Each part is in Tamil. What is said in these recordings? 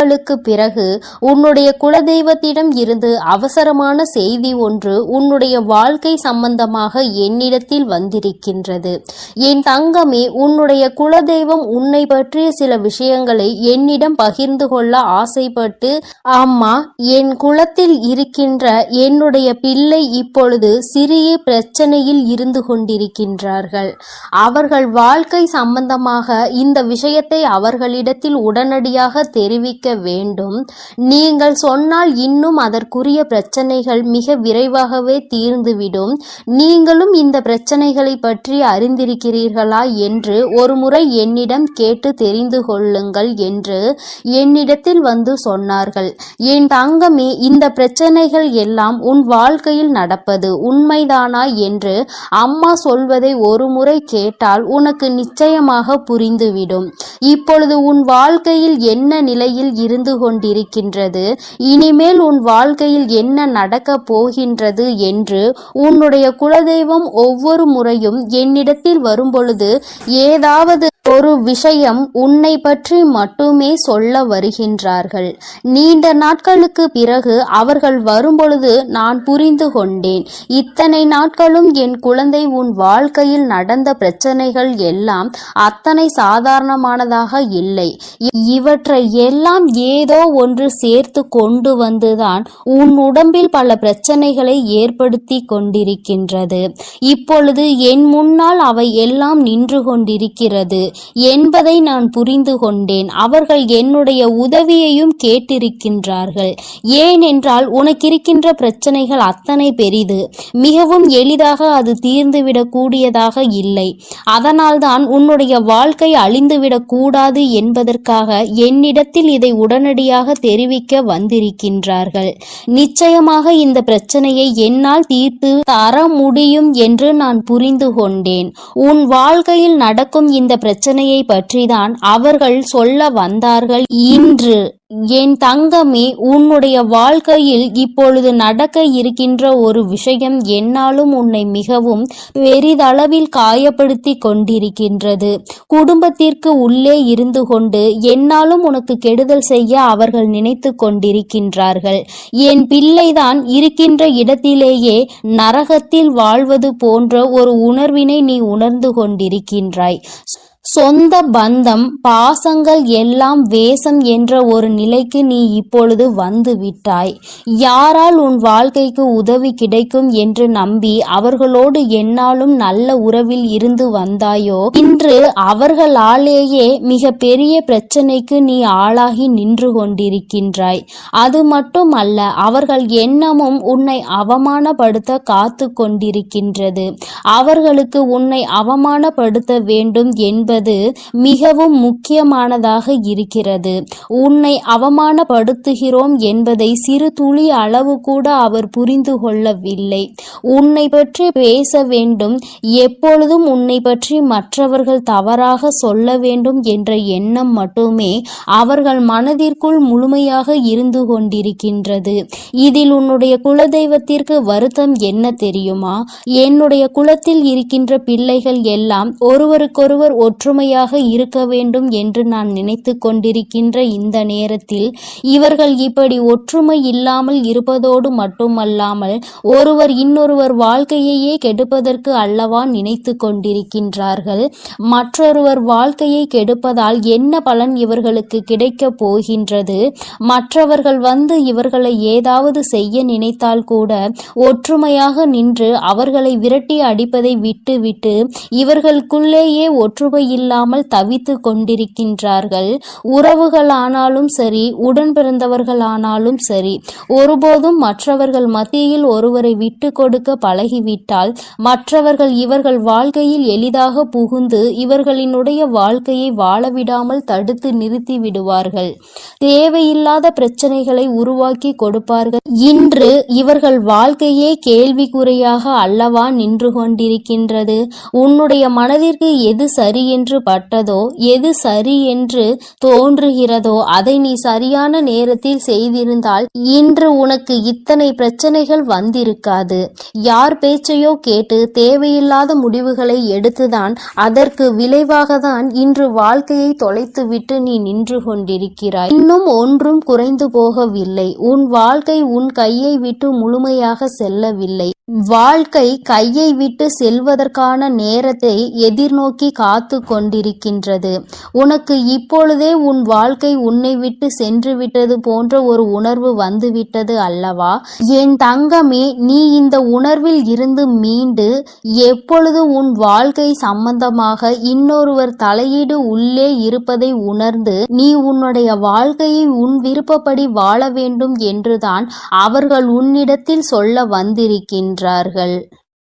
நாட்களுக்கு பிறகு உன்னுடைய குலதெய்வத்திடம் இருந்து அவசரமான செய்தி ஒன்று உன்னுடைய வாழ்க்கை சம்பந்தமாக என்னிடத்தில் வந்திருக்கின்றது. என் தங்கமே உன்னுடைய குலதெய்வம் உன்னை பற்றிய சில விஷயங்களை என்னிடம் பகிர்ந்து கொள்ள ஆசைப்பட்டு அம்மா என் குலத்தில் இருக்கின்ற என்னுடைய பிள்ளை இப்பொழுது சிறிய பிரச்சனையில் இருந்து கொண்டிருக்கின்றார்கள். அவர்கள் வாழ்க்கை சம்பந்தமாக இந்த விஷயத்தை அவர்களிடத்தில் உடனடியாக தெரிவிக்க வேண்டும். நீங்கள் சொன்னால் இன்னும் அதற்குரிய பிரச்சனைகள் மிக விரைவாகவே தீர்ந்துவிடும். நீங்களும் இந்த பிரச்சனைகளை பற்றி அறிந்திருக்கிறீர்களா என்று ஒருமுறை என்னிடம் கேட்டு தெரிந்து கொள்ளுங்கள் என்று என்னிடத்தில் வந்து சொன்னார்கள். என் தங்கமே இந்த பிரச்சனைகள் எல்லாம் உன் வாழ்க்கையில் நடப்பது உண்மைதானா என்று அம்மா சொல்வதை ஒருமுறை கேட்டால் உனக்கு நிச்சயமாக புரிந்துவிடும். இப்பொழுது உன் வாழ்க்கையில் என்ன நிலையில் இருந்து கொண்டிருக்கின்றது. இனிமேல் உன் வாழ்க்கையில் என்ன நடக்கப் போகின்றது என்று உன்னுடைய குலதெய்வம் ஒவ்வொரு முறையும் என்னிடத்தில் வரும்பொழுது ஏதாவது ஒரு விஷயம் உன்னை பற்றி மட்டுமே சொல்ல வருகின்றார்கள். நீண்ட நாட்களுக்கு பிறகு அவர்கள் வரும்பொழுது நான் புரிந்து கொண்டேன். இத்தனை நாட்களும் என் குழந்தை உன் வாழ்க்கையில் நடந்த பிரச்சனைகள் எல்லாம் அத்தனை சாதாரணமானதாக இல்லை. இவற்றை எல்லாம் ஏதோ ஒன்று சேர்த்து கொண்டு வந்துதான் உன் உடம்பில் பல பிரச்சனைகளை ஏற்படுத்தி கொண்டிருக்கின்றது. இப்பொழுது என் முன்னால் அவை எல்லாம் நின்று கொண்டிருக்கிறது என்பதை நான் புரிந்து கொண்டேன். அவர்கள் என்னுடைய உதவியையும் கேட்டிருக்கின்றார்கள். ஏனென்றால் உனக்கிருக்கின்ற பிரச்சனைகள் அத்தனை பெரிது. மிகவும் எளிதாக அது தீர்ந்துவிடக்கூடியதாக இல்லை. அதனால்தான் உன்னுடைய வாழ்க்கை அழிந்துவிடக்கூடாது என்பதற்காக என்னிடத்தில் இதை உடனடியாக தெரிவிக்க வந்திருக்கின்றார்கள். நிச்சயமாக இந்த பிரச்சனையை என்னால் தீர்த்து தர முடியும் என்று நான் புரிந்து கொண்டேன். உன் வாழ்க்கையில் நடக்கும் இந்த பிரச்சனையை பற்றிதான் அவர்கள் சொல்ல வந்தார்கள் இன்று. என் தங்கமே உன்னுடைய வாழ்க்கையில் இப்பொழுது நடக்க இருக்கின்ற ஒரு விஷயம் என்னாலும் உன்னை மிகவும் பெரிதளவில் காயப்படுத்தி கொண்டிருக்கின்றது. குடும்பத்திற்கு உள்ளே இருந்து கொண்டு என்னாலும் உனக்கு கெடுதல் செய்ய அவர்கள் நினைத்து கொண்டிருக்கின்றார்கள். என் பிள்ளைதான் இருக்கின்ற இடத்திலேயே நரகத்தில் வாழ்வது போன்ற ஒரு உணர்வினை நீ உணர்ந்து கொண்டிருக்கின்றாய். சொந்த பந்தம் பாசங்கள் எல்லாம் வேஷம் என்ற ஒரு நிலைக்கு நீ இப்பொழுது வந்து விட்டாய். யாரால் உன் வாழ்க்கைக்கு உதவி கிடைக்கும் என்று நம்பி அவர்களோடு என்னாலும் நல்ல உறவில் இருந்து வந்தாயோ? இன்று அவர்களாலேயே மிக பெரிய பிரச்சனைக்கு நீ ஆளாகி நின்று கொண்டிருக்கின்றாய். அது மட்டுமல்ல அவர்கள் எண்ணமும் உன்னை அவமானப்படுத்த காத்து கொண்டிருக்கின்றது. அவர்களுக்கு உன்னை அவமானப்படுத்த வேண்டும் என்பது மிகவும் முக்கியமானதாக இருக்கிறது. உன்னை அவமானப்படுத்துகிறோம் என்பதை சிறு துளி அளவு கூட அவர் புரிந்து கொள்ளவில்லை. உன்னை பற்றி பேச வேண்டும் எப்பொழுதும் உன்னை பற்றி மற்றவர்கள் தவறாக சொல்ல வேண்டும் என்ற எண்ணம் மட்டுமே அவர்கள் மனதிற்குள் முழுமையாக இருந்து கொண்டிருக்கின்றது. இதில் உன்னுடைய குலதெய்வத்திற்கு வருத்தம் என்ன தெரியுமா? என்னுடைய குலத்தில் இருக்கின்ற பிள்ளைகள் எல்லாம் ஒருவருக்கொருவர் ஒற்றுமையாக இருக்க வேண்டும் என்று நான் நினைத்து கொண்டிருக்கின்ற இந்த நேரத்தில் இவர்கள் இப்படி ஒற்றுமை இல்லாமல் இருப்பதோடு மட்டுமல்லாமல் ஒருவர் இன்னொருவர் வாழ்க்கையையே கெடுப்பதற்கு அல்லவா நினைத்து கொண்டிருக்கின்றார்கள்? மற்றொருவர் வாழ்க்கையை கெடுப்பதால் என்ன பலன் இவர்களுக்கு கிடைக்கப் போகின்றது? மற்றவர்கள் வந்து இவர்களை ஏதாவது செய்ய நினைத்தால் கூட ஒற்றுமையாக நின்று அவர்களை விரட்டி அடிப்பதை விட்டுவிட்டு இவர்களுக்குள்ளேயே ஒற்றுமை இல்லாமல் தவித்து கொண்டிருக்கின்றார்கள். உறவுகளானாலும் சரி உடன் பிறந்தவர்களானாலும் சரி ஒருபோதும் மற்றவர்கள் மத்தியில் ஒருவரை விட்டு கொடுக்க பழகிவிட்டால் மற்றவர்கள் இவர்கள் வாழ்க்கையில் எளிதாக புகுந்து இவர்களினுடைய வாழ்க்கையை வாழவிடாமல் தடுத்து நிறுத்தி விடுவார்கள். தேவையில்லாத பிரச்சனைகளை உருவாக்கி கொடுப்பார்கள். இன்று இவர்கள் வாழ்க்கையே கேள்விக்குறையாக அல்லவா நின்று கொண்டிருக்கின்றது? உன்னுடைய மனதிற்கு எது சரி என்று பட்டதோ எது சரி என்று தோன்றுகிறதோ அதை நீ சரியான நேரத்தில் செய்திருந்தால் இன்று உனக்கு இத்தனை பிரச்சனைகள் வந்திருக்காது. யார் பேச்சையோ கேட்டு தேவையில்லாத முடிவுகளை எடுத்துதான் அதற்கு விளைவாகத்தான் இன்று வாழ்க்கையை தொலைத்துவிட்டு நீ நின்று கொண்டிருக்கிறாய். இன்னும் ஒன்றும் குறைந்து போகவில்லை. உன் வாழ்க்கை உன் கையை விட்டு முழுமையாக செல்லவில்லை. வாழ்க்கை கையை விட்டு செல்வதற்கான நேரத்தை எதிர்நோக்கி காத்து கொண்டிருக்கின்றது. உனக்கு இப்பொழுதே உன் வாழ்க்கை உன்னை விட்டு சென்று விட்டது போன்ற ஒரு உணர்வு வந்துவிட்டது அல்லவா? என் தங்கமே நீ இந்த உணர்வில் இருந்து மீண்டு எப்பொழுது உன் வாழ்க்கை சம்பந்தமாக இன்னொருவர் தலையீடு உள்ளே இருப்பதை உணர்ந்து நீ உன்னுடைய வாழ்க்கையை உன் விருப்பப்படி வாழ வேண்டும் என்றுதான் அவர்கள் உன்னிடத்தில் சொல்ல வந்திருக்கின்றார்கள்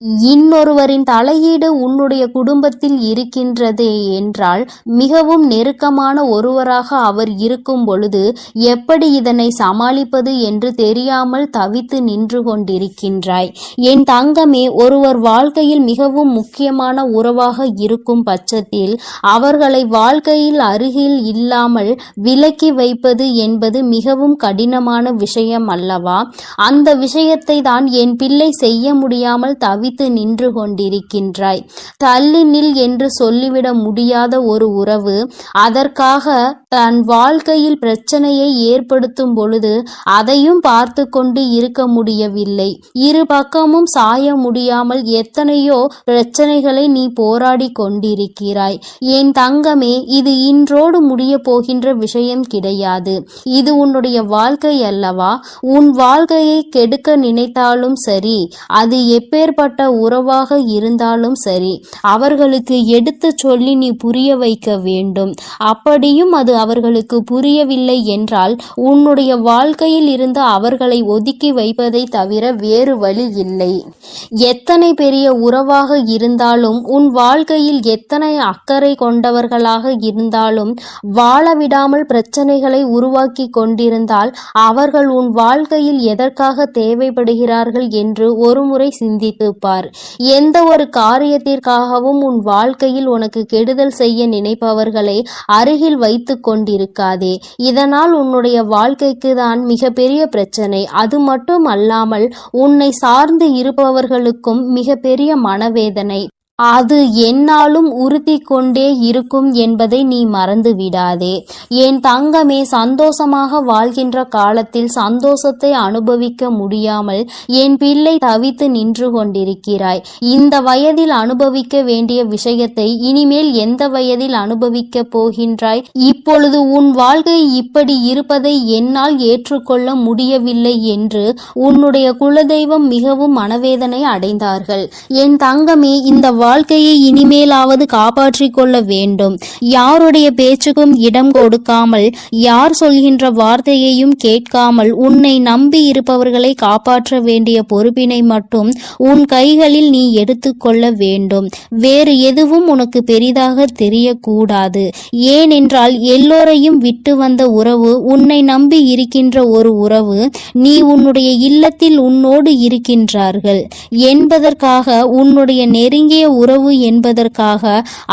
இன்னொருவரின் தலையீடு உன்னுடைய குடும்பத்தில் இருக்கின்றதே என்றால் மிகவும் நெருக்கமான ஒருவராக அவர் இருக்கும் பொழுது எப்படி இதனை சமாளிப்பது என்று தெரியாமல் தவித்து நின்று கொண்டிருக்கின்றாய். என் தங்கமே ஒருவர் வாழ்க்கையில் மிகவும் முக்கியமான உறவாக இருக்கும் பட்சத்தில் அவர்களை வாழ்க்கையில் அருகில் இல்லாமல் விலக்கி வைப்பது என்பது மிகவும் கடினமான விஷயம் அல்லவா? அந்த விஷயத்தை தான் என் பிள்ளை செய்ய முடியாமல் தவி தவித்து நின்று கொண்டிருக்கின்றாய். தள்ளி நில் என்று சொல்லிவிட முடியாத ஒரு உறவு அதற்காக தன் வாழ்க்கையில் பிரச்சனையை ஏற்படுத்தும் பொழுது அதையும் பார்த்து கொண்டு இருக்க முடியவில்லை. இரு பக்கமும் சாய முடியாமல் எத்தனையோ பிரச்சனைகளை நீ போராடி கொண்டிருக்கிறாய். என் தங்கமே இது இன்றோடு முடிய போகின்ற விஷயம் கிடையாது. இது உன்னுடைய வாழ்க்கை அல்லவா? உன் வாழ்க்கையை கெடுக்க நினைத்தாலும் சரி அது எப்பேற்பட்ட உறவாக இருந்தாலும் சரி அவர்களுக்கு எடுத்து சொல்லி நீ புரிய வைக்க வேண்டும். அப்படியும் அது அவர்களுக்கு புரியவில்லை என்றால் உன்னுடைய வாழ்க்கையில் இருந்து அவர்களை ஒதுக்கி வைப்பதை தவிர வேறு வழி இல்லை. எத்தனை பெரிய உறவாக இருந்தாலும் உன் வாழ்க்கையில் எத்தனை அக்கறை கொண்டவர்களாக இருந்தாலும் வாழ விடாமல் பிரச்சனைகளை உருவாக்கி கொண்டிருந்தால் அவர்கள் உன் வாழ்க்கையில் எதற்காக தேவைப்படுகிறார்கள் என்று ஒருமுறை சிந்தித்து பார் எந்த ஒரு காரியத்திற்காகவும் உன் வாழ்க்கையில் உனக்கு கெடுதல் செய்ய நினைப்பவர்களை அருகில் வைத்து கொண்டிருக்காதே. இதனால் உன்னுடைய வாழ்க்கைக்கு தான் மிகப்பெரிய பிரச்சனை. அது மட்டும் அல்லாமல் உன்னை சார்ந்து இருப்பவர்களுக்கும் மிகப்பெரிய மனவேதனை. அது என்னாலும் உறுத்தி கொண்டே இருக்கும் என்பதை நீ மறந்து விடாதே என் தங்கமே சந்தோஷமாக வாழ்கின்ற காலத்தில் சந்தோஷத்தை அனுபவிக்க முடியாமல் என் பிள்ளை தவித்து நின்று கொண்டிருக்கிறாய். இந்த வயதில் அனுபவிக்க வேண்டிய விஷயத்தை இனிமேல் எந்த வயதில் அனுபவிக்க போகின்றாய்? இப்பொழுது உன் வாழ்க்கை இப்படி இருப்பதை என்னால் ஏற்றுக்கொள்ள முடியவில்லை என்று உன்னுடைய குலதெய்வம் மிகவும் மனவேதனை அடைந்தார்கள். என் தங்கமே இந்த வாழ்க்கையை இனிமேலாவது காப்பாற்றிக் கொள்ள வேண்டும். யாருடைய பேச்சுக்கும் இடம் கொடுக்காமல் யார் சொல்கின்ற வார்த்தையையும் கேட்காமல் உன்னை நம்பி இருப்பவர்களை காப்பாற்ற வேண்டிய பொறுப்பினை மட்டும் உன் கைகளில் நீ எடுத்துக்கொள்ள வேண்டும். வேறு எதுவும் உனக்கு பெரிதாக தெரியக்கூடாது. ஏனென்றால் எல்லோரையும் விட்டு வந்த உறவு உன்னை நம்பி இருக்கின்ற ஒரு உறவு நீ உன்னுடைய இல்லத்தில் உன்னோடு இருக்கின்றார்கள். என்பதற்காக உன்னுடைய நெருங்கிய உறவு என்பதற்காக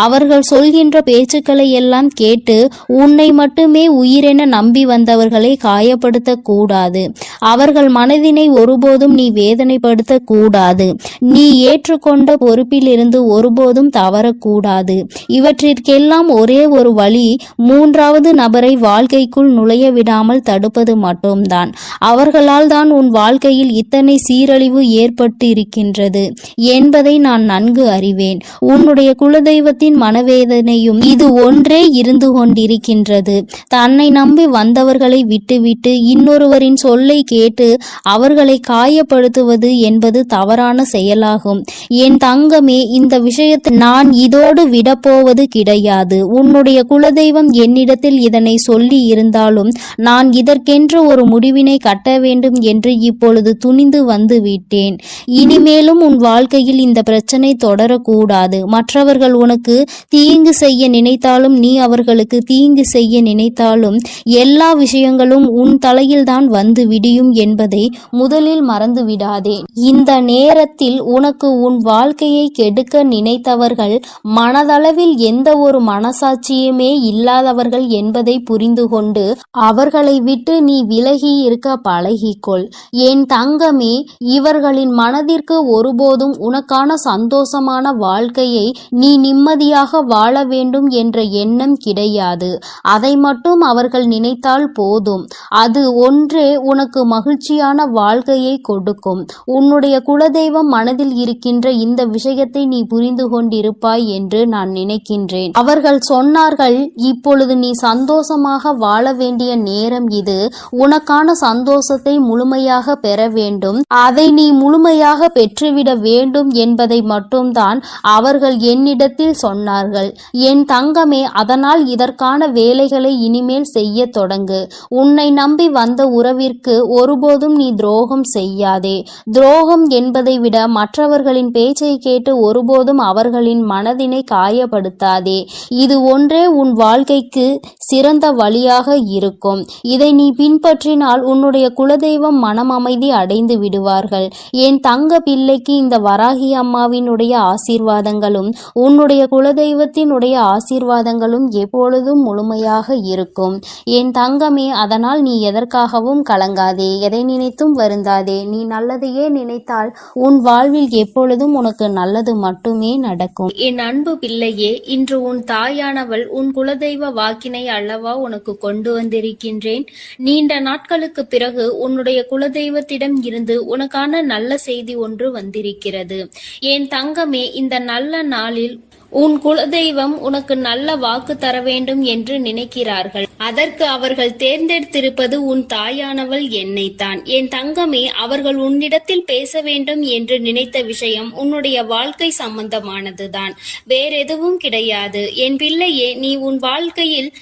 அவர்கள் சொல்கின்ற பேச்சுக்களை எல்லாம் கேட்டு உன்னை மட்டுமே உயிரென நம்பி வந்தவர்களை காயப்படுத்த கூடாது அவர்கள் மனதினை ஒருபோதும் நீ வேதனைப்படுத்த கூடாது நீ ஏற்றுக்கொண்ட பொறுப்பிலிருந்து ஒருபோதும் தவறக்கூடாது. இவற்றிற்கெல்லாம் ஒரே ஒரு வழி மூன்றாவது நபரை வாழ்க்கைக்குள் நுழைய விடாமல் தடுப்பது மட்டும்தான். அவர்களால் தான் உன் வாழ்க்கையில் இத்தனை சீரழிவு ஏற்பட்டு இருக்கின்றது என்பதை நான் நன்கு அறிவேன். உன்னுடைய குலதெய்வத்தின் மனவேதனையும் இது ஒன்றே இருந்து கொண்டிருக்கின்றது. தன்னை நம்பி வந்தவர்களை விட்டுவிட்டு இன்னொருவரின் சொல்லை கேட்டு அவர்களை காயப்படுத்துவது என்பது தவறான செயலாகும். என் தங்கமே இந்த விஷயத்தை நான் இதோடு விடப்போவது கிடையாது. உன்னுடைய குலதெய்வம் என்னிடத்தில் இதனை சொல்லி இருந்தாலும் நான் இதற்கென்று ஒரு முடிவினை கட்ட வேண்டும் என்று இப்பொழுது துணிந்து வந்து விட்டேன் இனிமேலும் உன் வாழ்க்கையில் இந்த பிரச்சனை தொடர கூடாது. மற்றவர்கள் உனக்கு தீங்கு செய்ய நினைத்தாலும் நீ அவர்களுக்கு தீங்கு செய்ய நினைத்தாலும் எல்லா விஷயங்களும் உன் தலையில்தான் வந்து விடியும் என்பதை முதலில் மறந்து விடாதே இந்த நேரத்தில் உனக்கு உன் வாழ்க்கையை கெடுக்க நினைத்தவர்கள் மனதளவில் எந்த ஒரு மனசாட்சியுமே இல்லாதவர்கள் என்பதை புரிந்து கொண்டு அவர்களை விட்டு நீ விலகி இருக்க பழகிக்கொள். என் தங்கமே இவர்களின் மனதிற்கு ஒருபோதும் உனக்கான சந்தோஷமான வாழ்க்கையை நீ நிம்மதியாக வாழ வேண்டும் என்ற எண்ணம் கிடையாது. அதை மட்டும் அவர்கள் நினைத்தால் போதும். அது ஒன்றே உனக்கு மகிழ்ச்சியான வாழ்க்கையை கொடுக்கும். உன்னுடைய குலதெய்வம் மனதில் இருக்கின்ற இந்த விஷயத்தை நீ புரிந்து கொண்டிருப்பாய் என்று நான் நினைக்கின்றேன். அவர்கள் சொன்னார்கள் இப்பொழுது நீ சந்தோஷமாக வாழ வேண்டிய நேரம் இது. உனக்கான சந்தோஷத்தை முழுமையாக பெற வேண்டும். அதை நீ முழுமையாக பெற்றுவிட வேண்டும் என்பதை மட்டும்தான் அவர்கள் என்னிடத்தில் சொன்னார்கள் என் தங்கமே அதனால் இதற்கான வேலைகளை இனிமேல் செய்ய தொடங்கு. உன்னை நம்பி வந்த உறவிற்கு ஒருபோதும் நீ துரோகம் செய்யாதே. துரோகம் என்பதை விட மற்றவர்களின் பேச்சை கேட்டு ஒருபோதும் அவர்களின் மனதினை காயப்படுத்தாதே. இது ஒன்றே உன் வாழ்க்கைக்கு சிறந்த வழியாக இருக்கும். இதை நீ பின்பற்றினால் உன்னுடைய குலதெய்வம் மனம் அமைதி அடைந்து விடுவார்கள். என் தங்க பிள்ளைக்கு இந்த வராகி அம்மாவினுடைய ஆசீர்வாதங்களும் உன்னுடைய குலதெய்வத்தினுடைய ஆசீர்வாதங்களும் எப்பொழுதும் முழுமையாக இருக்கும். என் தங்கமே அதனால் நீ எதற்காகவும் கலங்காதே. எதை நினைத்தும் வருந்தாதே. நீ நல்லதையே நினைத்தால் உன் வாழ்வில் எப்பொழுதும் உனக்கு நல்லது மட்டுமே நடக்கும். என் அன்பு பிள்ளையே இன்று உன் தாயானவள் உன் குலதெய்வ வாக்கினை அல்லவா உனக்கு கொண்டு வந்திருக்கின்றேன்? நீண்ட நாட்களுக்கு பிறகு உன்னுடைய குலதெய்வத்திடம் இருந்து உனக்கான நல்ல செய்தி ஒன்று வந்திருக்கிறது. என் தங்கமே இந்த நல்ல நாளில் உன் குலதெய்வம் உனக்கு நல்ல வாக்கு தர வேண்டும் என்று நினைக்கிறார்கள். அதற்கு அவர்கள் தேர்ந்தெடுத்திருப்பது உன் தாயானவள் என்னைத்தான். என் தங்கமே அவர்கள் உன்னிடத்தில் பேச வேண்டும் என்று நினைத்த விஷயம் உன்னுடைய வாழ்க்கை சம்பந்தமானதுதான். வேறெதுவும் கிடையாது. என் பிள்ளையே நீ உன் வாழ்க்கையில்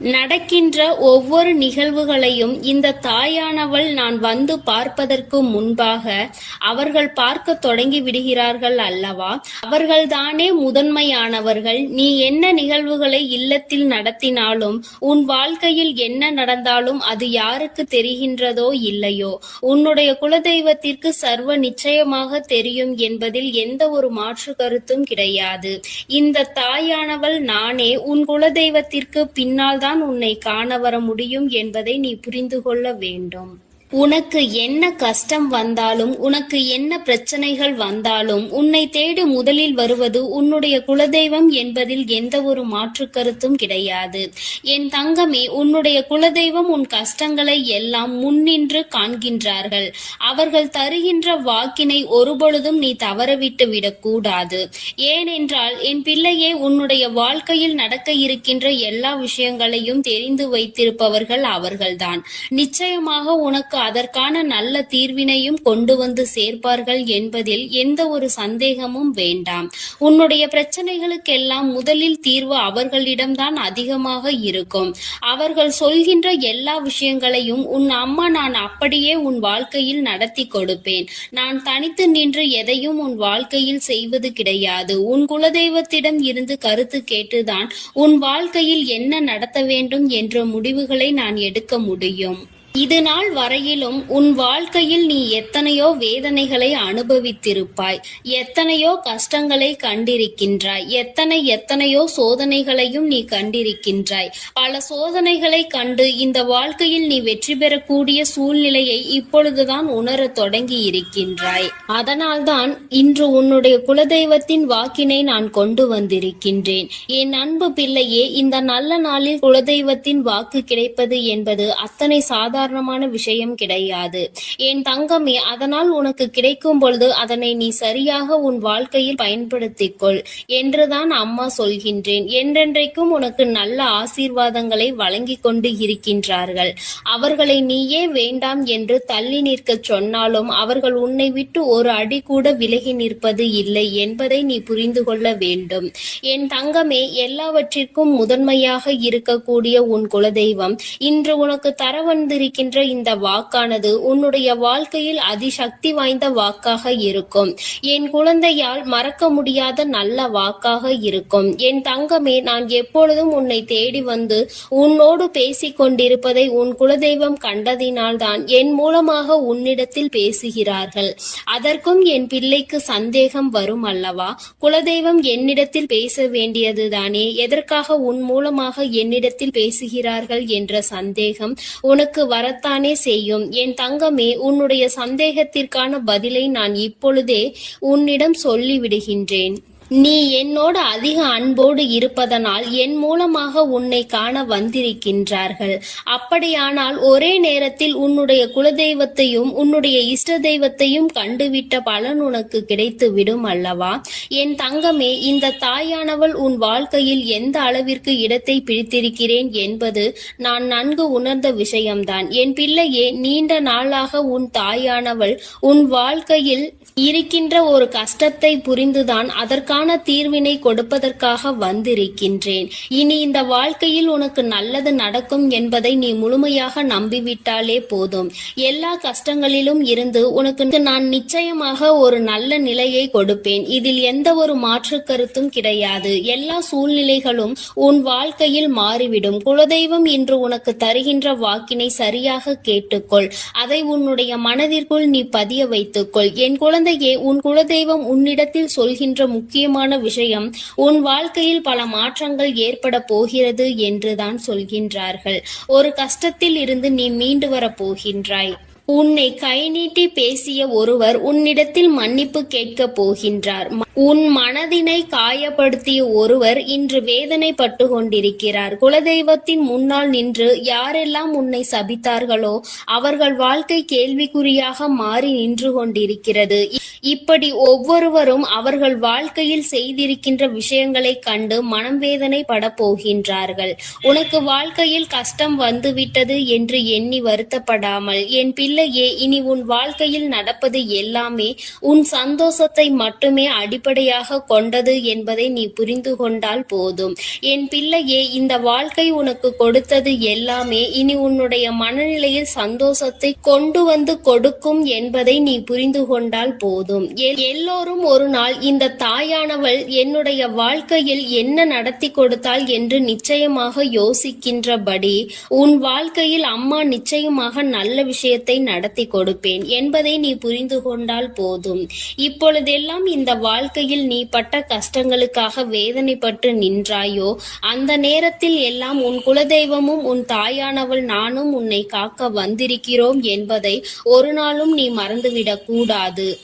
நடக்கின்ற ஒவ்வொரு நிகழ்வுகளையும் இந்த தாயானவள் நான் வந்து பார்ப்பதற்கு முன்பாக அவர்கள் பார்க்க தொடங்கி விடுகிறார்கள் அல்லவா? அவர்கள்தானே முதன்மையானவர்கள். நீ என்ன நிகழ்வுகளை இல்லத்தில் நடத்தினாலும் உன் வாழ்க்கையில் என்ன நடந்தாலும் அது யாருக்கு தெரிகின்றதோ இல்லையோ? உன்னுடைய குலதெய்வத்திற்கு சர்வ நிச்சயமாக தெரியும் என்பதில் எந்த ஒரு மாற்று கருத்தும் கிடையாது. இந்த தாயானவள் நானே உன் குலதெய்வத்திற்கு பின்னால் தான் உன்னை காண வர முடியும் என்பதை நீ புரிந்து கொள்ள வேண்டும். உனக்கு என்ன கஷ்டம் வந்தாலும் உனக்கு என்ன பிரச்சனைகள் வந்தாலும் உன்னை தேடி முதலில் வருவது உன்னுடைய குலதெய்வம் என்பதில் எந்த ஒரு மாற்று கருத்தும் கிடையாது. என் தங்கமே உன்னுடைய குலதெய்வம் உன் கஷ்டங்களை எல்லாம் முன்னின்று காண்கின்றார்கள். அவர்கள் தருகின்ற வாக்கினை ஒருபொழுதும் நீ தவறவிட்டு விடக்கூடாது. ஏனென்றால் என் பிள்ளையே உன்னுடைய வாழ்க்கையில் நடக்க இருக்கின்ற எல்லா விஷயங்களையும் தெரிந்து வைத்திருப்பவர்கள் அவர்கள்தான். நிச்சயமாக உனக்கு அதற்கான நல்ல தீர்வினையும் கொண்டு வந்து சேர்ப்பார்கள் என்பதில் எந்த ஒரு சந்தேகமும் வேண்டாம். உன்னுடைய பிரச்சனைகளுக்கெல்லாம் முதலில் தீர்வு அவர்களிடம்தான் அதிகமாக இருக்கும். அவர்கள் சொல்கின்ற எல்லா விஷயங்களையும் உன் அம்மா நான் அப்படியே உன் வாழ்க்கையில் நடத்தி கொடுப்பேன். நான் தனித்து நின்று எதையும் உன் வாழ்க்கையில் செய்வது கிடையாது. உன் குலதெய்வத்திடம் இருந்து கருத்து கேட்டுதான் உன் வாழ்க்கையில் என்ன நடத்த வேண்டும் என்ற முடிவுகளை நான் எடுக்க முடியும். இது நாள் வரையிலும் உன் வாழ்க்கையில் நீ எத்தனையோ வேதனைகளை அனுபவித்திருப்பாய். எத்தனையோ கஷ்டங்களை கண்டிருக்கின்றாய். எத்தனை எத்தனையோ சோதனைகளையும் நீ கண்டிருக்கின்றாய். பல சோதனைகளை கண்டு இந்த வாழ்க்கையில் நீ வெற்றி பெறக்கூடிய சூழ்நிலையை இப்பொழுதுதான் உணரத் தொடங்கி இருக்கின்றாய் அதனால்தான் இன்று உன்னுடைய குலதெய்வத்தின் வாக்கினை நான் கொண்டு வந்திருக்கின்றேன். என் அன்பு பிள்ளையே இந்த நல்ல நாளில் குலதெய்வத்தின் வாக்கு கிடைப்பது என்பது அத்தனை சாதாரணமான விஷயம் கிடையாது. என் தங்கமே அதனால் உனக்கு கிடைக்கும் பொழுது அதனை நீ சரியாக உன் வாழ்க்கையில் பயன்படுத்திக்கொள் என்றுதான் அம்மா சொல்கின்றேன். என்றென்றைக்கும் உனக்கு நல்ல ஆசீர்வாதங்களை வழங்கி கொண்டு இருக்கின்றார்கள். அவர்களை நீயே வேண்டாம் என்று தள்ளி நிற்கச் சொன்னாலும் அவர்கள் உன்னை விட்டு ஒரு அடி கூட விலகி நிற்பது இல்லை என்பதை நீ புரிந்து கொள்ள வேண்டும். என் தங்கமே எல்லாவற்றிற்கும் முதன்மையாக இருக்கக்கூடிய உன் குலதெய்வம் இன்று உனக்கு தர வந்திருக்கின்ற சொல்லியிருக்கின்ற இந்த வாக்கானது உன்னுடைய வாழ்க்கையில் அதிசக்தி வாய்ந்த வாக்காக இருக்கும். என் குழந்தையால் மறக்க முடியாத நல்ல வாக்காக இருக்கும். என் தங்கமே நான் எப்பொழுதும் உன்னை தேடி வந்து உன்னோடு பேசிக் கொண்டிருப்பதை உன் குலதெய்வம் கண்டதினால்தான் என் மூலமாக உன்னிடத்தில் பேசுகிறார்கள். அதற்கும் என் பிள்ளைக்கு சந்தேகம் வரும் அல்லவா? குலதெய்வம் என்னிடத்தில் பேச வேண்டியதுதானே? எதற்காக உன் மூலமாக என்னிடத்தில் பேசுகிறார்கள் என்ற சந்தேகம் உனக்கு வரத்தானே செய்யும். என் தங்கமே உன்னுடைய சந்தேகத்திற்கான பதிலை நான் இப்பொழுதே உன்னிடம் சொல்லிவிடுகின்றேன். நீ என்னோடு அதிக அன்போடு இருப்பதனால் என் மூலமாக உன்னை காண வந்திருக்கின்றார்கள். அப்படியானால் ஒரே நேரத்தில் உன்னுடைய குலதெய்வத்தையும் உன்னுடைய இஷ்ட தெய்வத்தையும் கண்டுவிட்ட பலன் உனக்கு கிடைத்து விடும் அல்லவா? என் தங்கமே இந்த தாயானவள் உன் வாழ்க்கையில் எந்த அளவிற்கு இடத்தை பிடித்திருக்கிறேன் என்பது நான் நன்கு உணர்ந்த விஷயம்தான். என் பிள்ளையே நீண்ட நாளாக உன் தாயானவள் உன் வாழ்க்கையில் இருக்கின்ற ஒரு கஷ்டத்தை புரிந்துதான் அதற்கான தீர்வினை கொடுப்பதற்காக வந்திருக்கின்றேன். இனி இந்த வாழ்க்கையில் உனக்கு நல்லது நடக்கும் என்பதை நீ முழுமையாக நம்பிவிட்டாலே போதும். எல்லா கஷ்டங்களிலும் இருந்து உனக்கு நான் நிச்சயமாக ஒரு நல்ல நிலையை கொடுப்பேன். இதில் எந்த ஒரு மாற்று கருத்தும் கிடையாது. எல்லா சூழ்நிலைகளும் உன் வாழ்க்கையில் மாறிவிடும். குலதெய்வம் இன்று உனக்கு தருகின்ற வாக்கினை சரியாக கேட்டுக்கொள். அதை உன்னுடைய மனதிற்குள் நீ பதிய வைத்துக்கொள். என் குழந்தையே உன் குலதெய்வம் உன்னிடத்தில் சொல்கின்ற முக்கிய முக்கியமான விஷயம் உன் வாழ்க்கையில் பல மாற்றங்கள் ஏற்பட போகிறது என்றுதான் சொல்கின்றார்கள். ஒரு கஷ்டத்தில் இருந்து நீ மீண்டு வர போகின்றாய். உன்னை கை நீட்டி பேசிய ஒருவர் உன்னிடத்தில் மன்னிப்பு கேட்கப் போகின்றார். உன் மனதினை காயப்படுத்திய ஒருவர் இன்று வேதனைப்பட்டு கொண்டிருக்கிறார் குலதெய்வத்தின் முன்னால் நின்று யாரெல்லாம் உன்னை சபித்தார்களோ அவர்கள் வாழ்க்கை கேள்விக்குறியாக மாறி நின்று கொண்டிருக்கிறது இப்படி ஒவ்வொருவரும் அவர்கள் வாழ்க்கையில் செய்திருக்கின்ற விஷயங்களை கண்டு மனம் வேதனைப்பட போகின்றார்கள். உனக்கு வாழ்க்கையில் கஷ்டம் வந்துவிட்டது என்று எண்ணி வருத்தப்படாமல் என் பிள்ளையே இனி உன் வாழ்க்கையில் நடப்பது எல்லாமே உன் சந்தோஷத்தை மட்டுமே அடிப்படையாக கொண்டது என்பதை நீ புரிந்து கொண்டால் போதும். என் பிள்ளையே இந்த வாழ்க்கை உனக்கு கொடுத்தது எல்லாமே இனி உன்னுடைய மனநிலையில் சந்தோஷத்தை கொண்டு வந்து கொடுக்கும் என்பதை நீ புரிந்து கொண்டால் போதும். எல்- எல்லோரும் ஒரு நாள் இந்த தாயானவள் என்னுடைய வாழ்க்கையில் என்ன நடத்தி கொடுத்தாள் என்று நிச்சயமாக யோசிக்கின்றபடி உன் வாழ்க்கையில் அம்மா நிச்சயமாக நல்ல விஷயத்தை நடத்தி கொடுப்பேன் என்பதை நீ புரிந்து கொண்டால் போதும். இப்பொழுதெல்லாம் இந்த வாழ்க்கையில் நீ பட்ட கஷ்டங்களுக்காக வேதனைப்பட்டு நின்றாயோ? அந்த நேரத்தில் எல்லாம் உன் குலதெய்வமும் உன் தாயானவள் நானும் உன்னை காக்க வந்திருக்கிறோம் என்பதை ஒரு நாளும் நீ மறந்துவிடக் கூடாது.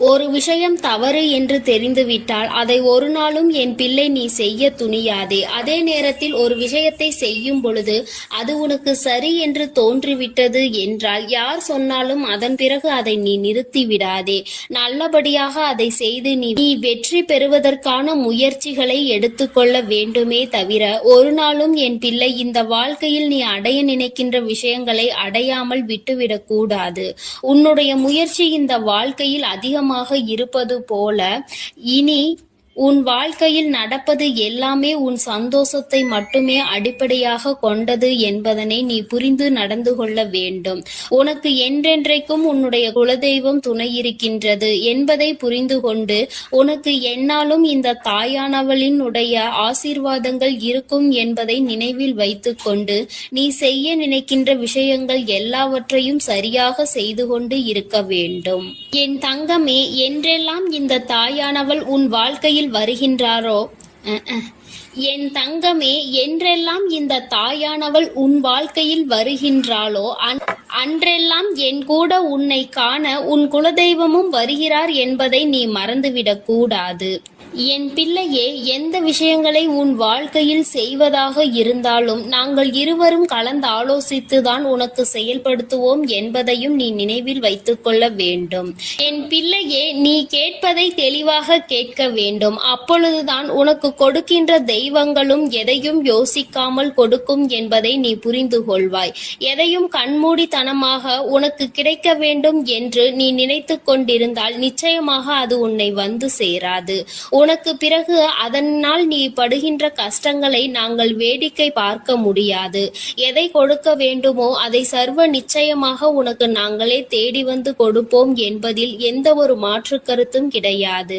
ஒரு விஷயம் தவறு என்று தெரிந்துவிட்டால் அதை ஒரு நாளும் என் பிள்ளை நீ செய்ய துணியாதே. அதே நேரத்தில் ஒரு விஷயத்தை செய்யும் பொழுது அது உனக்கு சரி என்று தோன்றிவிட்டது என்றால் யார் சொன்னாலும் அதன் பிறகு அதை நீ நிறுத்தி விடாதே நல்லபடியாக அதை செய்து நீ நீ வெற்றி பெறுவதற்கான முயற்சிகளை எடுத்துக்கொள்ள வேண்டுமே தவிர ஒரு நாளும் என் பிள்ளை இந்த வாழ்க்கையில் நீ அடைய நினைக்கின்ற விஷயங்களை அடையாமல் விட்டுவிடக் கூடாது உன்னுடைய முயற்சி இந்த வாழ்க்கையில் அதிகம் அதிகமாக இருப்பது போல இனி உன் வாழ்க்கையில் நடப்பது எல்லாமே உன் சந்தோஷத்தை மட்டுமே அடிப்படையாக கொண்டது என்பதனை நீ புரிந்து நடந்து கொள்ள வேண்டும். உனக்கு என்றென்றைக்கும் உன்னுடைய குலதெய்வம் துணை இருக்கின்றது என்பதை புரிந்து கொண்டு உனக்கு என்னாலும் இந்த தாயானவளின் உடைய ஆசீர்வாதங்கள் இருக்கும் என்பதை நினைவில் வைத்துக்கொண்டு நீ செய்ய நினைக்கின்ற விஷயங்கள் எல்லாவற்றையும் சரியாக செய்து கொண்டு இருக்க வேண்டும். என் தங்கமே என்றெல்லாம் இந்த தாயானவள் உன் வாழ்க்கையில் வருகின்றாரோ? என் தங்கமே என்றெல்லாம் இந்த தாயானவள் உன் வாழ்க்கையில் வருகின்றாளோ அன்- அன்றெல்லாம் என் கூட உன்னை காண உன் குலதெய்வமும் வருகிறார் என்பதை நீ மறந்துவிடக் கூடாது. என் பிள்ளையே எந்த விஷயங்களை உன் வாழ்க்கையில் செய்வதாக இருந்தாலும் நாங்கள் இருவரும் கலந்து ஆலோசித்துதான் உனக்கு செயல்படுத்துவோம் என்பதையும் நீ நினைவில் வைத்துக் கொள்ள வேண்டும். என் பிள்ளையே நீ கேட்பதை தெளிவாக கேட்க வேண்டும். அப்பொழுதுதான் உனக்கு கொடுக்கின்ற தெய்வங்களும் எதையும் யோசிக்காமல் கொடுக்கும் என்பதை நீ புரிந்து கொள்வாய். எதையும் கண்மூடித்தனமாக உனக்கு கிடைக்க வேண்டும் என்று நீ நினைத்து கொண்டிருந்தால் நிச்சயமாக அது உன்னை வந்து சேராது. உனக்கு பிறகு அதனால் நீ படுகின்ற கஷ்டங்களை நாங்கள் வேடிக்கை பார்க்க முடியாது. எதை கொடுக்க வேண்டுமோ அதை சர்வ நிச்சயமாக உனக்கு நாங்களே தேடி வந்து கொடுப்போம் என்பதில் எந்த ஒரு மாற்று கருத்தும் கிடையாது.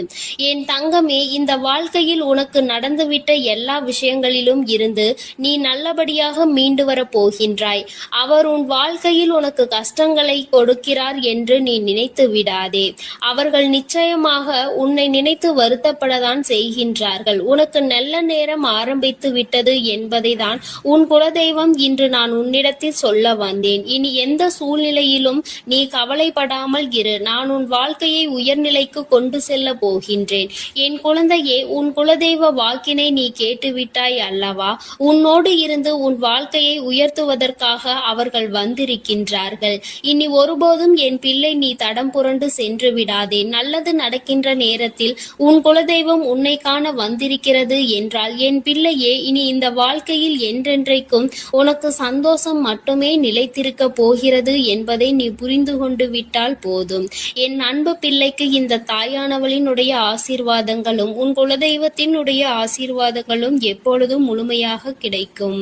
என் தங்கமே இந்த வாழ்க்கையில் உனக்கு நடந்துவிட்ட எல்லா விஷயங்களிலும் இருந்து நீ நல்லபடியாக மீண்டு வரப் போகின்றாய். அவர் உன் வாழ்க்கையில் உனக்கு கஷ்டங்களை கொடுக்கிறார் என்று நீ நினைத்து விடாதே. அவர்கள் நிச்சயமாக உன்னை நினைத்து வருத்தப்படத்தான் செய்கின்றார்கள். உனக்கு நல்ல நேரம் ஆரம்பித்து விட்டது என்பதை தான் உன் குலதெய்வம் இன்று நான் உன்னிடத்தில் சொல்ல வந்தேன். இனி எந்த சூழ்நிலையிலும் நீ கவலைப்படாமல் இரு. நான் உன் வாழ்க்கையை உயர்நிலைக்கு கொண்டு செல்ல போகின்றேன். என் குழந்தையே உன் குலதெய்வ வாக்கினை நீ கேட்டுவிட்டாய் அல்லவா? உன்னோடு இருந்து உன் வாழ்க்கையை உயர்த்துவதற்காக அவர்கள் வந்திருக்கின்றார்கள். இனி ஒருபோதும் என் பிள்ளை நீ தடம் புரண்டு சென்று விடாதே. நல்லது நடக்கின்ற நேரத்தில் உன் குலதெய்வம் உன்னை காண வந்திருக்கிறது என்றால் என் பிள்ளையே இனி இந்த வாழ்க்கையில் என்றென்றைக்கும் உனக்கு சந்தோஷம் மட்டுமே நிலைத்திருக்க போகிறது என்பதை நீ புரிந்து கொண்டு விட்டால் போதும். என் அன்பு பிள்ளைக்கு இந்த தாயானவளினுடைய ஆசீர்வாதங்களும் உன் குலதெய்வத்தினுடைய ஆசீர்வாதங்களும் எப்பொழுதும் முழுமையாக கிடைக்கும்.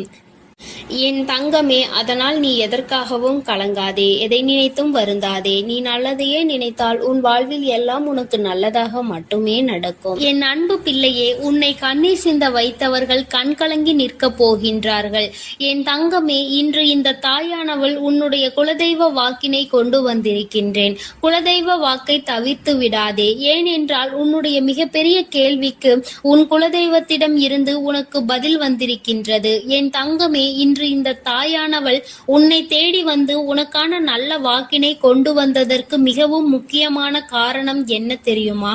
என் தங்கமே அதனால் நீ எதற்காகவும் கலங்காதே. எதை நினைத்தும் வருந்தாதே. நீ நல்லதையே நினைத்தால் உன் வாழ்வில் எல்லாம் உனக்கு நல்லதாக மட்டுமே நடக்கும். என் அன்பு பிள்ளையே உன்னை கண்ணீர் சிந்த வைத்தவர்கள் கண் கலங்கி நிற்கப் போகின்றார்கள். என் தங்கமே இன்று இந்த தாயானவள் உன்னுடைய குலதெய்வ வாக்கினை கொண்டு வந்திருக்கின்றேன். குலதெய்வ வாக்கை தவிர்த்து விடாதே. ஏனென்றால் உன்னுடைய மிகப்பெரிய கேள்விக்கு உன் குலதெய்வத்திடம் இருந்து உனக்கு பதில் வந்திருக்கின்றது. என் தங்கமே இன்று இந்த தாயானவள் உன்னை தேடி வந்து உனக்கான நல்ல வாக்கினை கொண்டு வந்ததற்கு மிகவும் முக்கியமான காரணம் என்ன தெரியுமா?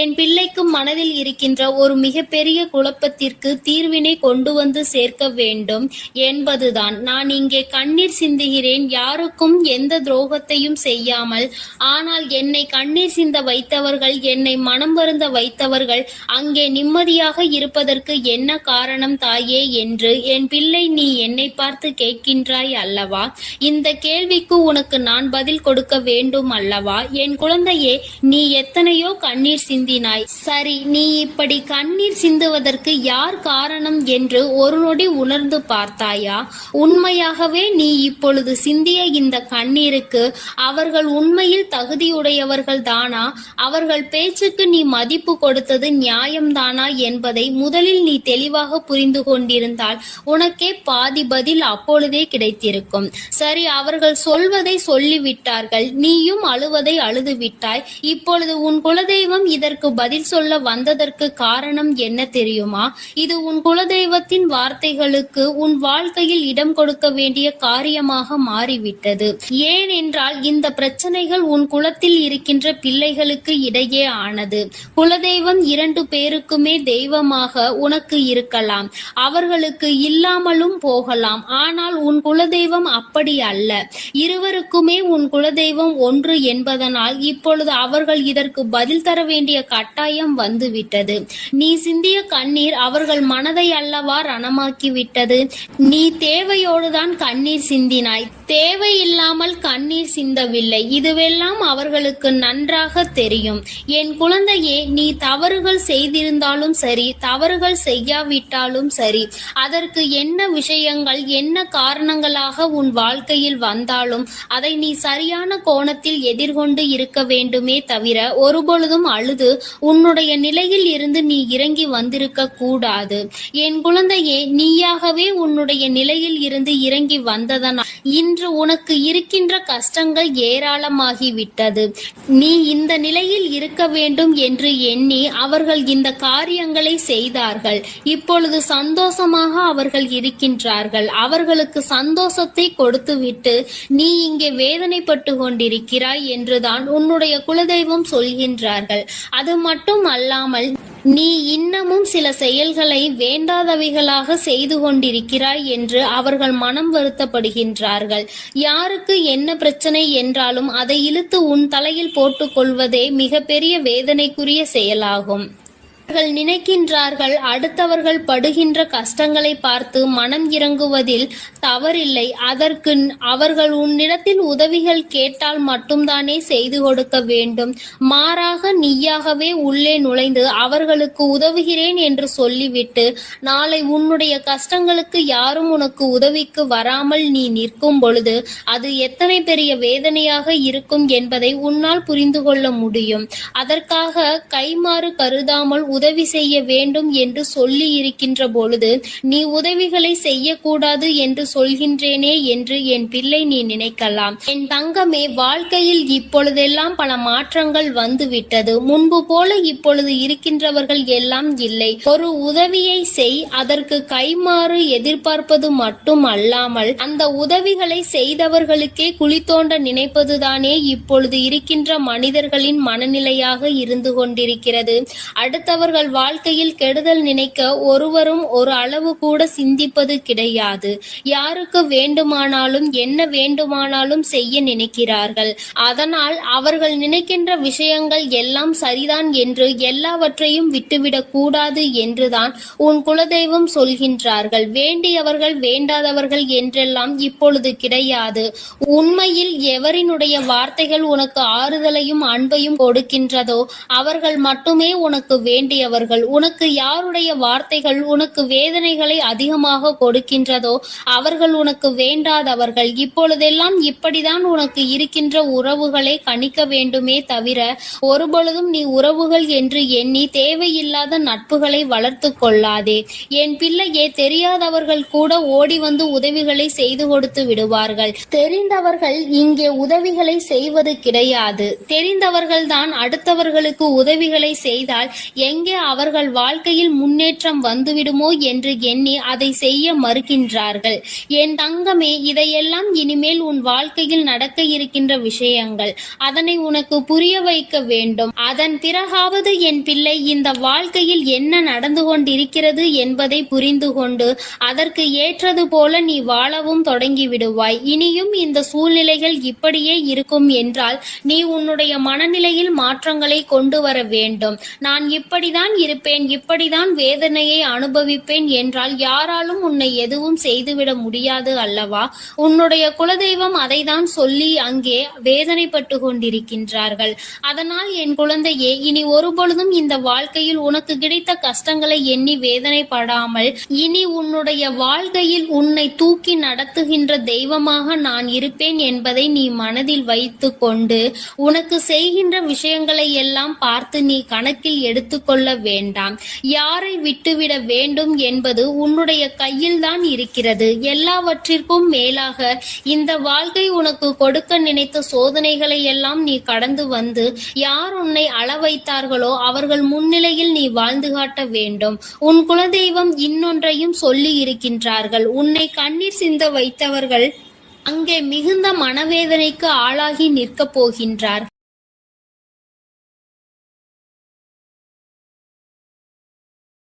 என் பிள்ளைக்கு மனதில் இருக்கின்ற ஒரு மிகப்பெரிய குழப்பத்திற்கு தீர்வினை கொண்டு வந்து சேர்க்க வேண்டும் என்பதுதான். நான் இங்கே கண்ணீர் சிந்துகிறேன். யாருக்கும் எந்த துரோகத்தையும் செய்யாமல் ஆனால் என்னை கண்ணீர் சிந்த வைத்தவர்கள் என்னை மனம் வருந்த வைத்தவர்கள் அங்கே நிம்மதியாக இருப்பதற்கு என்ன காரணம் தாயே என்று என் பிள்ளை நீ என்னை பார்த்து கேட்கின்றாய் அல்லவா? இந்த கேள்விக்கு உனக்கு நான் பதில் கொடுக்க வேண்டும் அல்லவா? என் குழந்தையே நீ எத்தனையோ கண்ணீர் சிந்தினாய். சரி நீ இப்படி கண்ணீர் சிந்துவதற்கு யார் காரணம் என்று ஒரு நொடி உணர்ந்து பார்த்தாயா? உண்மையாகவே நீ இப்பொழுது சிந்திய இந்த கண்ணீருக்கு அவர்கள் உண்மையில் தகுதியுடையவர்கள் தானா அவர்கள் பேச்சுக்கு நீ மதிப்பு கொடுத்தது நியாயம்தானா என்பதை முதலில் நீ தெளிவாக புரிந்து கொண்டிருந்தால் உனக்கே பா பாதி பதில் அப்பொழுதே கிடைத்திருக்கும். சரி அவர்கள் சொல்வதை சொல்லிவிட்டார்கள். நீயும் அழுவதை அழுது விட்டாய் இப்பொழுது உன் குலதெய்வம் இதற்கு பதில் சொல்ல வந்ததற்கு காரணம் என்ன தெரியுமா? இது உன் குலதெய்வத்தின் வார்த்தைகளுக்கு உன் வாழ்க்கையில் இடம் கொடுக்க வேண்டிய காரியமாக மாறிவிட்டது. ஏன் என்றால் இந்த பிரச்சனைகள் உன் குலத்தில் இருக்கின்ற பிள்ளைகளுக்கு இடையே ஆனது. குலதெய்வம் இரண்டு பேருக்குமே தெய்வமாக உனக்கு இருக்கலாம். அவர்களுக்கு இல்லாமலும் போ போகலாம். ஆனால் உன் குலதெய்வம் அப்படி அல்ல. இருவருக்குமே உன் குலதெய்வம் ஒன்று என்பதனால் இப்பொழுது அவர்கள் இதற்கு பதில் தர வேண்டிய கட்டாயம் வந்துவிட்டது. நீ சிந்திய கண்ணீர் அவர்கள் மனதை அல்லவா ரணமாக்கிவிட்டது? நீ தேவையோடுதான் கண்ணீர் சிந்தினாய். தேவையில்லாமல் கண்ணீர் சிந்தவில்லை. இதுவெல்லாம் அவர்களுக்கு நன்றாக தெரியும். என் குழந்தையே நீ தவறுகள் செய்திருந்தாலும் சரி தவறுகள் செய்யாவிட்டாலும் சரி அதற்கு என்ன விஷயம் விஷயங்கள் என்ன காரணங்களாக உன் வாழ்க்கையில் வந்தாலும் அதை நீ சரியான கோணத்தில் எதிர்கொண்டு இருக்க வேண்டுமே தவிர ஒருபொழுதும் அழுது உன்னுடைய நிலையில் இருந்து நீ இறங்கி வந்திருக்க கூடாது. என் குழந்தையே நீயாகவே உன்னுடைய நிலையில் இருந்து இறங்கி வந்ததனால் இன்று உனக்கு இருக்கின்ற கஷ்டங்கள் ஏராளமாகிவிட்டது. நீ இந்த நிலையில் இருக்க வேண்டும் என்று எண்ணி அவர்கள் இந்த காரியங்களை செய்தார்கள். இப்பொழுது சந்தோஷமாக அவர்கள் இருக்கின்றார்கள் அவர்களுக்கு சந்தோஷத்தை கொடுத்துவிட்டு நீ இங்கே வேதனைப்பட்டு கொண்டிருக்கிறாய் என்றுதான் உன்னுடைய குலதெய்வம் சொல்கின்றார்கள். அது மட்டும் அல்லாமல் நீ இன்னமும் சில செயல்களை வேண்டாதவைகளாக செய்து கொண்டிருக்கிறாய் என்று அவர்கள் மனம் வருத்தப்படுகின்றார்கள். யாருக்கு என்ன பிரச்சனை என்றாலும் அதை இழுத்து உன் தலையில் போட்டுக்கொள்வதே மிகப்பெரிய வேதனைக்குரிய செயலாகும். அவர்கள் நினைக்கின்றார்கள் அடுத்தவர்கள் படுகின்ற கஷ்டங்களை பார்த்து மனம் இறங்குவதில் தவறில்லை. அதற்கு அவர்கள் உன்னிடத்தில் உதவிகள் கேட்டால் மட்டும்தானே செய்து கொடுக்க வேண்டும். மாறாக நீயாகவே உள்ளே நுழைந்து அவர்களுக்கு உதவுகிறேன் என்று சொல்லிவிட்டு நாளை உன்னுடைய கஷ்டங்களுக்கு யாரும் உனக்கு உதவிக்கு வராமல் நீ நிற்கும் பொழுது அது எத்தனை பெரிய வேதனையாக இருக்கும் என்பதை உன்னால் புரிந்து கொள்ள முடியும். அதற்காக கைமாறு கருதாமல் உதவி செய்ய வேண்டும் என்று சொல்லி இருக்கின்ற பொழுது நீ உதவிகளை செய்யக்கூடாது என்று சொல்கின்றேனே என்று என் பிள்ளை நீ நினைக்கலாம். என் தங்கமே வாழ்க்கையில் இப்பொழுதெல்லாம் பல மாற்றங்கள் வந்துவிட்டது. முன்பு போல இப்பொழுது இருக்கின்றவர்கள் எல்லாம் இல்லை. ஒரு உதவியை செய் அதற்கு கைமாறு எதிர்பார்ப்பது மட்டும் அல்லாமல் அந்த உதவிகளை செய்தவர்களுக்கே குழி தோண்ட நினைப்பதுதானே இப்பொழுது இருக்கின்ற மனிதர்களின் மனநிலையாக இருந்து கொண்டிருக்கிறது. மற்றவர்கள் வாழ்க்கையில் கெடுதல் நினைக்க ஒருவரும் ஒரு அளவு கூட சிந்திப்பது கிடையாது. யாருக்கு வேண்டுமானாலும் என்ன வேண்டுமானாலும் செய்ய நினைக்கிறார்கள். அதனால் அவர்கள் நினைக்கின்ற விஷயங்கள் எல்லாம் சரிதான் என்று எல்லாவற்றையும் விட்டுவிடக் கூடாது என்றுதான் உன் குலதெய்வம் சொல்கின்றார்கள். வேண்டியவர்கள் வேண்டாதவர்கள் என்றெல்லாம் இப்பொழுது கிடையாது. உண்மையில் எவரினுடைய வார்த்தைகள் உனக்கு ஆறுதலையும் அன்பையும் கொடுக்கின்றதோ அவர்கள் மட்டுமே உனக்கு வேண்டியவர்கள் உனக்கு யாருடைய வார்த்தைகள் உனக்கு வேதனைகளை அதிகமாக கொடுக்கின்றதோ அவர்கள் உனக்கு வேண்டாதவர்கள். இப்பொழுதெல்லாம் இப்படிதான் உனக்கு இருக்கின்ற உறவுகளை கணிக்க வேண்டுமே தவிர ஒருபொழுதும் நீ உறவுகள் என்று எண்ணி தேவையில்லாத நட்புகளை வளர்த்து கொள்ளாதே. என் பிள்ளையே தெரியாதவர்கள் கூட ஓடி வந்து உதவிகளை செய்து கொடுத்து விடுவார்கள். தெரிந்தவர்கள் இங்கே உதவிகளை செய்வது கிடையாது. தெரிந்தவர்கள் தான் அடுத்தவர்களுக்கு உதவிகளை செய்தால் எங்கே அவர்கள் வாழ்க்கையில் முன்னேற்றம் வந்துவிடுமோ என்று எண்ணி அதை செய்ய மறுக்கின்றார்கள். என் தங்கமே இதையெல்லாம் இனிமேல் உன் வாழ்க்கையில் நடக்க இருக்கின்ற விஷயங்கள். அதனை உனக்கு புரிய வைக்க வேண்டும். அதன் பிறகாவது என் பிள்ளை இந்த வாழ்க்கையில் என்ன நடந்து கொண்டிருக்கிறது என்பதை புரிந்து கொண்டு அதற்கு ஏற்றது போல நீ வாழவும் தொடங்கி விடுவாய் இனியும் இந்த சூழ்நிலைகள் இப்படியே இருக்கும் என்றால் நீ உன்னுடைய மனநிலையில் மாற்றங்களை கொண்டு வர வேண்டும். நான் இப்படி இப்படிதான் இருப்பேன் இப்படிதான் வேதனையை அனுபவிப்பேன் என்றால் யாராலும் உன்னை எதுவும் செய்துவிட முடியாது அல்லவா? உன்னுடைய குலதெய்வம் அதைதான் சொல்லி அங்கே வேதனைப்பட்டு கொண்டிருக்கின்றார்கள். அதனால் என் குழந்தையே இனி ஒருபொழுதும் இந்த வாழ்க்கையில் உனக்கு கிடைத்த கஷ்டங்களை எண்ணி வேதனைப்படாமல் இனி உன்னுடைய வாழ்க்கையில் உன்னை தூக்கி நடத்துகின்ற தெய்வமாக நான் இருப்பேன் என்பதை நீ மனதில் வைத்து கொண்டு உனக்கு செய்கின்ற விஷயங்களை எல்லாம் பார்த்து நீ கணக்கில் எடுத்துக்கொள்ள வேண்டாம். யாரை விட்டுவிட வேண்டும் என்பது உன்னுடைய கையில்தான் இருக்கிறது. எல்லாவற்றிற்கும் மேலாக இந்த வாழ்க்கை உனக்கு கொடுக்க நினைத்த சோதனைகளை எல்லாம் நீ கடந்து வந்து யார் உன்னை அள வைத்தார்களோ அவர்கள் முன்னிலையில் நீ வாழ்ந்து காட்ட வேண்டும். உன் குலதெய்வம் இன்னொன்றையும் சொல்லி இருக்கின்றார்கள். உன்னை கண்ணீர் சிந்த வைத்தவர்கள் அங்கே மிகுந்த மனவேதனைக்கு ஆளாகி நிற்கப் போகின்றார்.